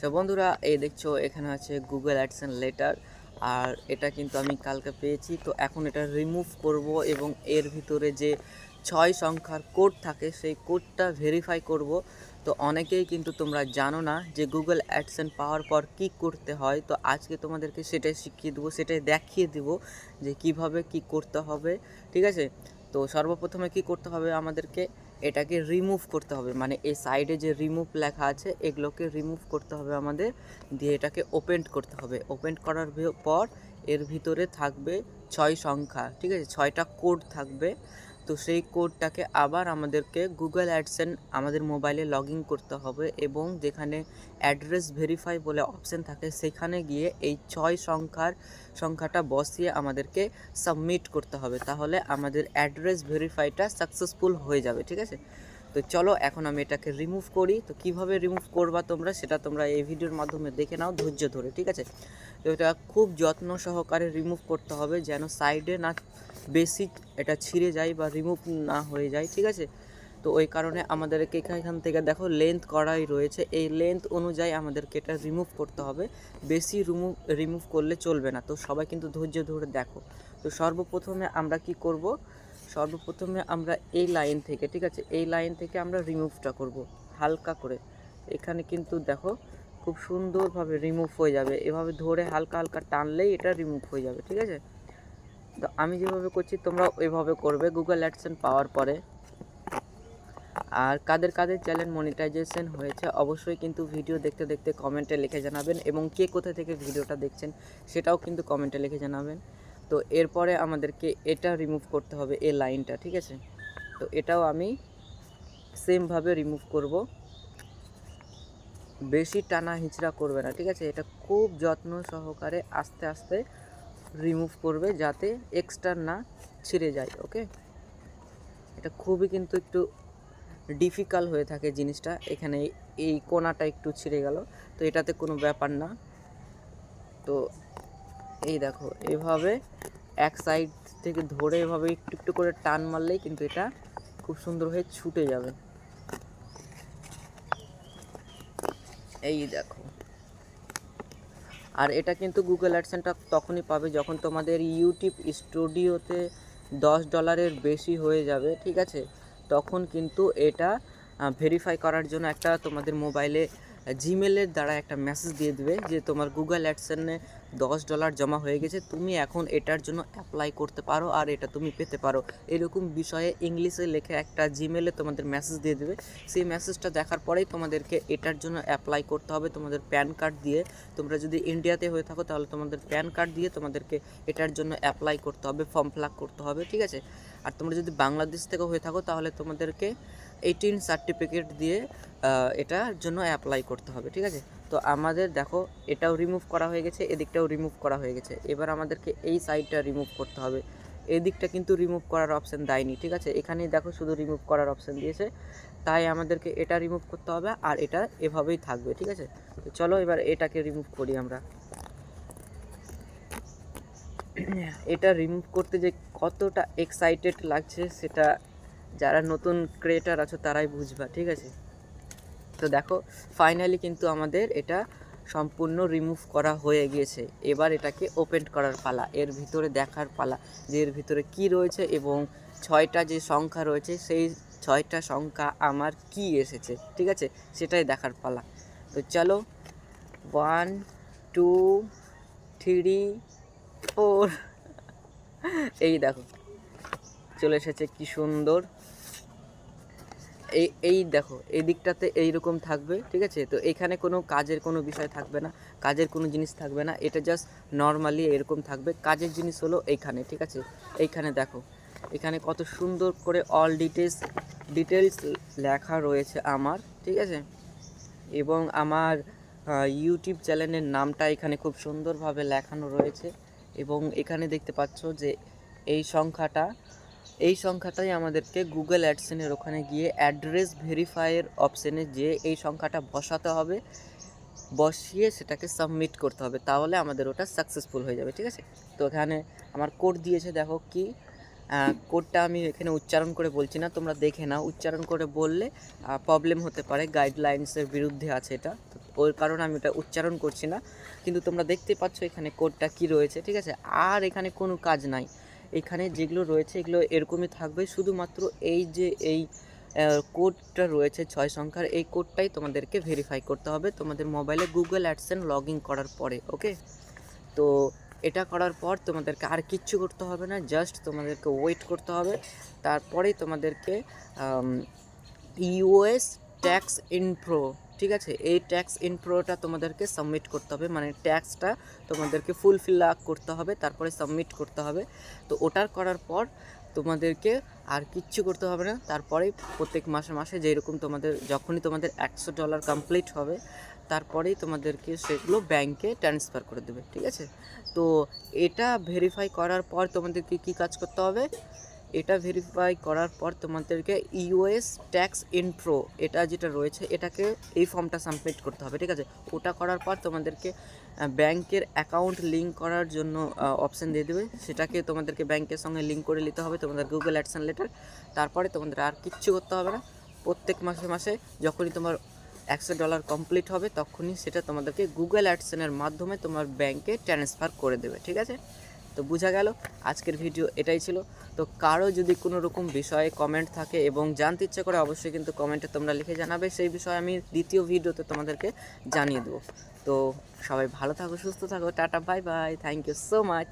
তো বন্ধুরা, এই দেখছ, এখানে আছে গুগল অ্যাডসেন লেটার আর এটা কিন্তু আমি কালকে পেয়েছি। তো এখন এটা রিমুভ করব এবং এর ভিতরে যে ছয় সংখ্যার কোড থাকে, সেই কোডটা ভেরিফাই করব। তো অনেকেই কিন্তু তোমরা জানো না যে গুগল অ্যাডসেন পাওয়ার পর কি করতে হয়। তো আজকে তোমাদেরকে সেটাই শিখিয়ে দেবো, সেটাই দেখিয়ে দেবো যে কীভাবে কি করতে হবে, ঠিক আছে? তো সর্বপ্রথমে কি করতে হবে আমাদেরকে? এটাকে রিমুভ করতে হবে। মানে এই সাইডে যে রিমুভ লেখা আছে, এগুলোকে রিমুভ করতে হবে আমাদের। দিয়ে এটাকে ওপেন করতে হবে। ওপেন করার পর এর ভিতরে থাকবে ছয় সংখ্যা, ঠিক আছে? ছয়টা কোড থাকবে। তো সেই কোডটাকে আবার আমাদেরকে গুগল অ্যাডসেন আমাদের মোবাইলে লগ ইন করতে হবে এবং যেখানে অ্যাড্রেস ভেরিফাই বলে অপশন থাকে সেখানে গিয়ে এই ছয় সংখ্যার সংখ্যাটা বসিয়ে আমাদেরকে সাবমিট করতে হবে। তাহলে আমাদের অ্যাড্রেস ভেরিফাইটা সাকসেসফুল হয়ে যাবে, ঠিক আছে? তো চলো এখন আমি এটাকে রিমুভ করি। তো কীভাবে রিমুভ করবা তোমরা সেটা তোমরা এই ভিডিওর মাধ্যমে দেখে নাও ধৈর্য ধরে, ঠিক আছে? তো এটা খুব যত্ন সহকারে রিমুভ করতে হবে যেন সাইডে না বেশি এটা ছিঁড়ে যায় বা রিমুভ না হয়ে যায়, ঠিক আছে? তো ওই কারণে আমাদেরকে এখান থেকে দেখো লেন্থ করাই রয়েছে। এই লেন্থ অনুযায়ী আমাদেরকে এটা রিমুভ করতে হবে। বেশি রিমুভ রিমুভ করলে চলবে না। তো সবাই কিন্তু ধৈর্য ধরে দেখো। তো সর্বপ্রথমে আমরা কি করব? সর্বপ্রথমে আমরা এই লাইন থেকে, ঠিক আছে, এই লাইন থেকে আমরা রিমুভটা করব, হালকা করে। এখানে কিন্তু দেখো, খুব সুন্দরভাবে রিমুভ হয়ে যাবে। এভাবে ধরে হালকা হালকা টানলেই এটা রিমুভ হয়ে যাবে, ঠিক আছে? তো আমি যেভাবে করছি, তোমরা ওইভাবে করবে গুগল অ্যাডসেন পাওয়ার পরে। আর কাদের কাদের চ্যানেল মনিটাইজেশন হয়েছে, অবশ্যই কিন্তু ভিডিও দেখতে দেখতে কমেন্টে লিখে জানাবেন এবং কে কোথা থেকে ভিডিওটা দেখছেন, সেটাও কিন্তু কমেন্টে লিখে জানাবেন। তো এরপরে আমাদেরকে এটা রিমুভ করতে হবে, এই লাইনটা ঠিক আছে? তো এটাও আমি সেমভাবে রিমুভ করব। বেশি টানা হিচড়া করবে না, ঠিক আছে? এটা খুব যত্ন সহকারে আস্তে আস্তে রিমুভ করবে যাতে এক্সট্রা না ছিঁড়ে যায় ওকে এটা খুবই কিন্তু একটু ডিফিকাল্ট হয়ে থাকে জিনিসটা। এখানে এই কোনাটা একটু ছিঁড়ে গেল। তো এটাতে কোনো ব্যাপার না। তো এই দেখো, এভাবে এক সাইড থেকে ধরে এভাবে একটু একটু করে টান মারলেই কিন্তু এটা খুব সুন্দর হয়ে ছুটে যাবে। এই দেখো। আর এটা কিন্তু গুগল অ্যাডসেন্টটা তখনই পাবে যখন তোমাদের ইউটিউব স্টুডিওতে দশ ডলারের বেশি হয়ে যাবে, ঠিক আছে? তখন কিন্তু এটা ভেরিফাই করার জন্য একটা তোমাদের মোবাইলে জিমেলের দ্বারা একটা মেসেজ দিয়ে দেবে যে তোমার গুগল অ্যাডসেনে দশ ডলার জমা হয়ে গেছে, তুমি এখন এটার জন্য অ্যাপ্লাই করতে পারো আর এটা তুমি পেতে পারো। এরকম বিষয়ে ইংলিশে লেখে একটা জিমেলে তোমাদের মেসেজ দিয়ে দেবে। সেই মেসেজটা দেখার পরেই তোমাদেরকে এটার জন্য অ্যাপ্লাই করতে হবে তোমাদের প্যান কার্ড দিয়ে। তোমরা যদি ইন্ডিয়াতে হয়ে থাকো তাহলে তোমাদের প্যান কার্ড দিয়ে তোমাদেরকে এটার জন্য অ্যাপ্লাই করতে হবে ফর্ম ফিল করতে হবে, ঠিক আছে? আর তোমরা যদি বাংলাদেশ থেকে হয়ে থাকো তাহলে তোমাদেরকে এইটিন সার্টিফিকেট দিয়ে এটার জন্য অ্যাপ্লাই করতে হবে, ঠিক আছে? তো আমাদের দেখো, এটাও রিমুভ করা হয়ে গেছে, এদিকটাও রিমুভ করা হয়ে গেছে। এবার আমাদেরকে এই সাইডটা রিমুভ করতে হবে। এদিকটা কিন্তু রিমুভ করার অপশান দেয়নি, ঠিক আছে? এখানেই দেখো শুধু রিমুভ করার অপশান দিয়েছে। তাই আমাদেরকে এটা রিমুভ করতে হবে আর এটা এভাবেই থাকবে, ঠিক আছে? তো চলো এবার এটাকে রিমুভ করি আমরা। এটা রিমুভ করতে যে কতটা এক্সাইটেড লাগছে, সেটা যারা নতুন ক্রিয়েটার আছো তারাই বুঝবা, ঠিক আছে? তো দেখো ফাইনালি কিন্তু আমাদের এটা সম্পূর্ণ রিমুভ করা হয়ে গিয়েছে। এবার এটাকে ওপেন করার পালা, এর ভিতরে দেখার পালা, যে এর ভিতরে কি রয়েছে এবং ছয়টা যে সংখ্যা রয়েছে, সেই ছয়টা সংখ্যা আমার কি এসেছে, ঠিক আছে? সেটাই দেখার পালা। তো চলো ওয়ান টু থ্রি ফোর এই দেখো, চলে এসেছে কি সুন্দর। এই এই দেখো, এই দিকটাতে এইরকম থাকবে, ঠিক আছে? তো এখানে কোনো কাজের কোনো বিষয় থাকবে না, কাজের কোনো জিনিস থাকবে না, এটা জাস্ট নর্মালি এরকম থাকবে। কাজের জিনিস হলো এইখানে, ঠিক আছে? এইখানে দেখো, এখানে কত সুন্দর করে অল ডিটেলস ডিটেলস লেখা রয়েছে আমার, ঠিক আছে? এবং আমার ইউটিউব চ্যানেলের নামটা এখানে খুব সুন্দরভাবে লেখানো রয়েছে। এবং এখানে দেখতে পাচ্ছ যে এই সংখ্যাটা এই সংখ্যাটাই আমাদেরকে গুগল অ্যাডসেনের ওখানে গিয়ে অ্যাড্রেস ভেরিফাইয়ের অপশানে যে এই সংখ্যাটা বসাতে হবে। বসিয়ে সেটাকে সাবমিট করতে হবে, তাহলে আমাদের ওটা সাকসেসফুল হয়ে যাবে, ঠিক আছে? তো এখানে আমার কোড দিয়েছে, দেখো কি? কোডটা আমি এখানে উচ্চারণ করে বলছি না, তোমরা দেখে নাও। উচ্চারণ করে বললে প্রবলেম হতে পারে গাইডলাইন্সের বিরুদ্ধে আছে এটা। ওর কারণে আমি ওটা উচ্চারণ করছি না। কিন্তু তোমরা দেখতে পাচ্ছ এখানে কোডটা কি রয়েছে, ঠিক আছে? আর এখানে কোনো কাজ নাই। এখানে যেগুলো রয়েছে, এগুলো এরকমই থাকবে। শুধুমাত্র এই যে এই কোডটা রয়েছে ছয় সংখ্যার, এই কোডটাই তোমাদেরকে ভেরিফাই করতে হবে। তোমাদের মোবাইলে গুগল অ্যাডসেন লগ ইন করার পরে ওকে তো এটা করার পর তোমাদেরকে আর কিচ্ছু করতে হবে না জাস্ট তোমাদেরকে ওয়েট করতে হবে। তারপরেই তোমাদেরকে ইউএস ট্যাক্স ইনপ্রো ঠিক আছে? এই ট্যাক্স ইনপ্রোটা তোমাদেরকে সাবমিট করতে হবে। মানে ট্যাক্সটা তোমাদেরকে ফুলফিল আপ করতে হবে, তারপরে সাবমিট করতে হবে। তো ওটার করার পর তোমাদেরকে আর কিচ্ছু করতে হবে না। তারপরে প্রত্যেক মাসে মাসে যেরকম তোমাদের, যখনই তোমাদের একশো ডলার কমপ্লিট হবে, তারপরেই তোমাদেরকে সেগুলো ব্যাংকে ট্রান্সফার করে দেবে, ঠিক আছে? তো এটা ভেরিফাই করার পর তোমাদেরকে কী কাজ করতে হবে? এটা ভেরিফাই করার পর তোমাদেরকে ইউএস ট্যাক্স ইনপ্রো এটা যেটা রয়েছে, এটাকে এই ফর্মটা সাবমিট করতে হবে, ঠিক আছে? ওটা করার পর তোমাদেরকে ব্যাংকের অ্যাকাউন্ট লিঙ্ক করার জন্য অপশান দিয়ে দেবে। সেটাকে তোমাদেরকে ব্যাংকের সঙ্গে লিঙ্ক করে নিতে হবে, তোমাদের গুগল অ্যাডসন লেটার তারপরে তোমাদের আর কিচ্ছু করতে হবে না। প্রত্যেক মাসে মাসে যখনই তোমার একশো ডলার কমপ্লিট হবে, তখনই সেটা তোমাদেরকে গুগল অ্যাডসেনের মাধ্যমে তোমার ব্যাংকে ট্রান্সফার করে দেবে, ঠিক আছে? তো বোঝা গেল আজকের ভিডিও এটাই ছিল। তো কারও যদি কোনো রকম বিষয়ে কমেন্ট থাকে এবং জানতে ইচ্ছে করে অবশ্যই কিন্তু কমেন্টে তোমরা লিখে জানাবে। সেই বিষয়ে আমি দ্বিতীয় ভিডিওতে তোমাদেরকে জানিয়ে দেবো। তো সবাই ভালো থাকো, সুস্থ থাকো, tata bye bye thank you so much